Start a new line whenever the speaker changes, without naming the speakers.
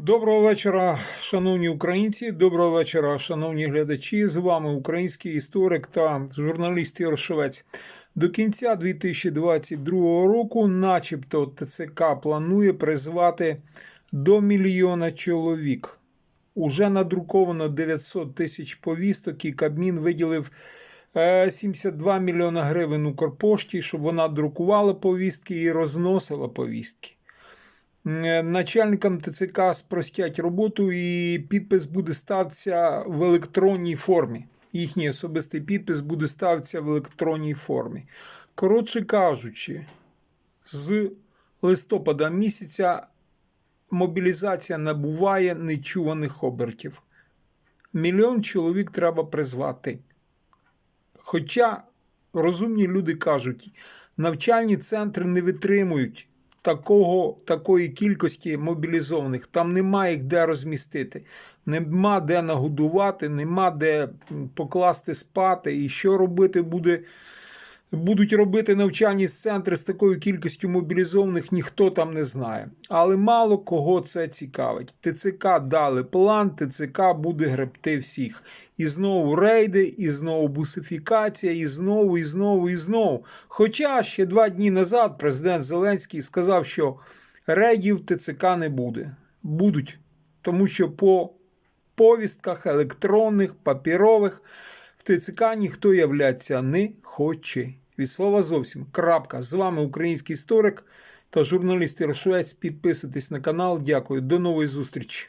Доброго вечора, шановні українці. Доброго вечора, шановні глядачі. З вами український історик та журналіст Ярошевець. До кінця 2022 року, начебто, ТЦК планує призвати до мільйона чоловік. Уже надруковано 900 тисяч повісток, і Кабмін виділив е, 72 мільйона гривень Укрпошті, щоб вона друкувала повістки і розносила повістки. Е, Начальникам ТЦК спростять роботу, і підпис буде ставитися в електронній формі. Їхній особистий підпис буде ставитися в електронній формі. Коротше кажучи, з листопада місяця мобілізація набуває нечуваних обертів. Мільйон чоловік треба призвати. Хоча розумні люди кажуть, навчальні центри не витримують такого, такої кількості мобілізованих. Там нема їх де розмістити, нема де нагодувати, нема де покласти спати. І що робити буде. Будуть робити навчальні центри з такою кількістю мобілізованих, ніхто там не знає. Але мало кого це цікавить. ТЦК дали план, ТЦК буде гребти всіх. І знову рейди, і знову бусифікація, і знову, і знову, і знову. Хоча ще два дні назад президент Зеленський сказав, що рейдів ТЦК не буде. Будуть, тому що по повістках електронних, папірових ТЦК ніхто являться не хоче. Від слова зовсім. Крапка. З вами український історик та журналіст Рошвець. Підписуйтесь на канал. Дякую. До нової зустрічі.